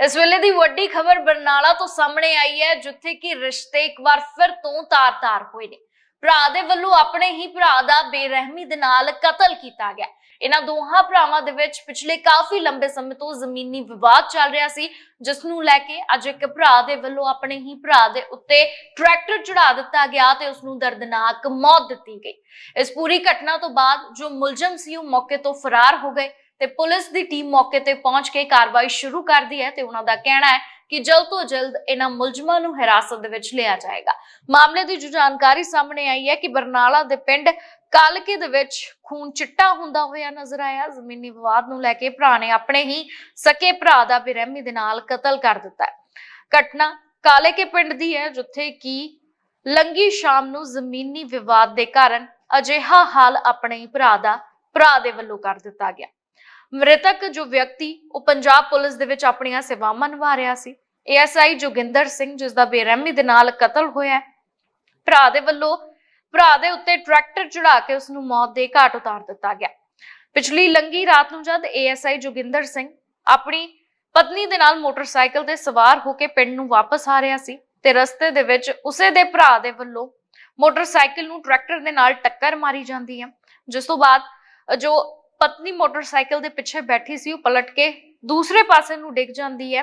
ਇਸ ਵੇਲੇ ਦੀ ਵੱਡੀ ਖਬਰ ਬਰਨਾਲਾ ਤੋਂ ਸਾਹਮਣੇ ਆਈ ਹੈ, ਜਿੱਥੇ ਕਿ ਰਿਸ਼ਤੇ ਇੱਕ ਵਾਰ ਫਿਰ ਤੋਂ ਤਾਰ-ਤਾਰ ਹੋਏ ਨੇ। ਭਰਾ ਦੇ ਵੱਲੋਂ ਆਪਣੇ ਹੀ ਭਰਾ ਦਾ ਬੇਰਹਿਮੀ ਦੇ ਨਾਲ ਕਤਲ ਕੀਤਾ ਗਿਆ। ਇਹਨਾਂ ਦੋਹਾਂ ਭਰਾਵਾਂ ਦੇ ਵਿੱਚ ਪਿਛਲੇ ਕਾਫੀ ਲੰਬੇ ਸਮੇਂ ਤੋਂ ਜ਼ਮੀਨੀ ਵਿਵਾਦ ਚੱਲ ਰਿਹਾ ਸੀ, ਜਿਸ ਨੂੰ ਲੈ ਕੇ ਅੱਜ ਇੱਕ ਭਰਾ ਦੇ ਵੱਲੋਂ ਆਪਣੇ ਹੀ ਭਰਾ ਦੇ ਉੱਤੇ ਟਰੈਕਟਰ ਚੜਾ ਦਿੱਤਾ ਗਿਆ ਤੇ ਉਸ ਨੂੰ ਦਰਦਨਾਕ ਮੌਤ ਦਿੱਤੀ ਗਈ। ਇਸ ਪੂਰੀ ਘਟਨਾ ਤੋਂ ਬਾਅਦ ਜੋ ਮੁਲਜ਼ਮ ਸੀ ਉਹ ਮੌਕੇ ਤੋਂ ਫਰਾਰ ਹੋ ਗਏ। ਤੇ ਪੁਲਿਸ ਦੀ ਟੀਮ ਮੌਕੇ ਤੇ ਪਹੁੰਚ ਕੇ ਕਾਰਵਾਈ ਸ਼ੁਰੂ ਕਰਦੀ ਹੈ ਤੇ ਉਹਨਾਂ ਦਾ ਕਹਿਣਾ ਹੈ ਕਿ ਜਲਦ ਤੋਂ ਜਲਦ ਇਹਨਾਂ ਮੁਲਜ਼ਮਾਂ ਨੂੰ ਹਿਰਾਸਤ ਦੇ ਵਿੱਚ ਲਿਆ ਜਾਏਗਾ। ਮਾਮਲੇ ਦੀ ਜੋ ਜਾਣਕਾਰੀ ਸਾਹਮਣੇ ਆਈ ਹੈ ਕਿ ਬਰਨਾਲਾ ਦੇ ਪਿੰਡ ਕਾਲਕੇ ਦੇ ਵਿੱਚ ਖੂਨ ਚਿੱਟਾ ਹੁੰਦਾ ਹੋਇਆ ਨਜ਼ਰ ਆਇਆ। ਜ਼ਮੀਨੀ ਵਿਵਾਦ ਨੂੰ ਲੈ ਕੇ ਭਰਾ ਨੇ ਆਪਣੇ ਹੀ ਸਕੇ ਭਰਾ ਦਾ ਬੇਰਹਿਮੀ ਦੇ ਨਾਲ ਕਤਲ ਕਰ ਦਿੱਤਾ ਹੈ। ਘਟਨਾ ਕਾਲੇਕੇ ਪਿੰਡ ਦੀ ਹੈ, ਜਿੱਥੇ ਕਿ ਲੰਗੀ ਸ਼ਾਮ ਨੂੰ ਜ਼ਮੀਨੀ ਵਿਵਾਦ ਦੇ ਕਾਰਨ ਅਜਿਹਾ ਹਾਲ ਆਪਣੇ ਭਰਾ ਦਾ, ਭਰਾ ਦੇ ਵੱਲੋਂ ਕਰ ਦਿੱਤਾ ਗਿਆ। ਮ੍ਰਿਤਕ ਜੋ ਵਿਅਕਤੀ, ਉਹ ਪੰਜਾਬ ਪੁਲਿਸ ਦੇ ਵਿੱਚ ਆਪਣੀਆਂ ਸੇਵਾਵਾਂ ਨਿਭਾ ਰਿਹਾ ਸੀ। ਏਐਸਆਈ ਜੋਗਿੰਦਰ ਸਿੰਘ, ਜਿਸ ਦਾ ਬੇਰਹਿਮੀ ਦੇ ਨਾਲ ਕਤਲ ਹੋਇਆ ਭਰਾ ਦੇ ਵੱਲੋਂ, ਭਰਾ ਦੇ ਉੱਤੇ ਟਰੈਕਟਰ ਚੜਾ ਕੇ ਉਸ ਨੂੰ ਮੌਤ ਦੇ ਘਾਟ ਉਤਾਰ ਦਿੱਤਾ ਗਿਆ। ਪਿਛਲੀ ਲੰਗੀ ਰਾਤ ਨੂੰ ਜਦ ਏਐਸਆਈ ਜੋਗਿੰਦਰ ਸਿੰਘ ਆਪਣੀ ਪਤਨੀ ਦੇ ਨਾਲ ਮੋਟਰਸਾਈਕਲ ਤੇ ਸਵਾਰ ਹੋ ਕੇ ਪਿੰਡ ਨੂੰ ਵਾਪਸ ਆ ਰਿਹਾ ਸੀ ਤੇ ਰਸਤੇ ਦੇ ਵਿੱਚ ਉਸੇ ਦੇ ਭਰਾ ਦੇ ਵੱਲੋਂ ਮੋਟਰਸਾਈਕਲ ਨੂੰ ਟਰੈਕਟਰ ਦੇ ਨਾਲ ਟੱਕਰ ਮਾਰੀ ਜਾਂਦੀ ਹੈ, ਜਿਸ ਤੋਂ ਬਾਅਦ ਜੋ ਪਤਨੀ ਮੋਟਰਸਾਈਕਲ ਦੇ ਪਿੱਛੇ ਬੈਠੀ ਸੀ, ਉਹ ਪਲਟ ਕੇ ਦੂਸਰੇ ਪਾਸੇ ਨੂੰ ਡਿੱਗ ਜਾਂਦੀ ਹੈ।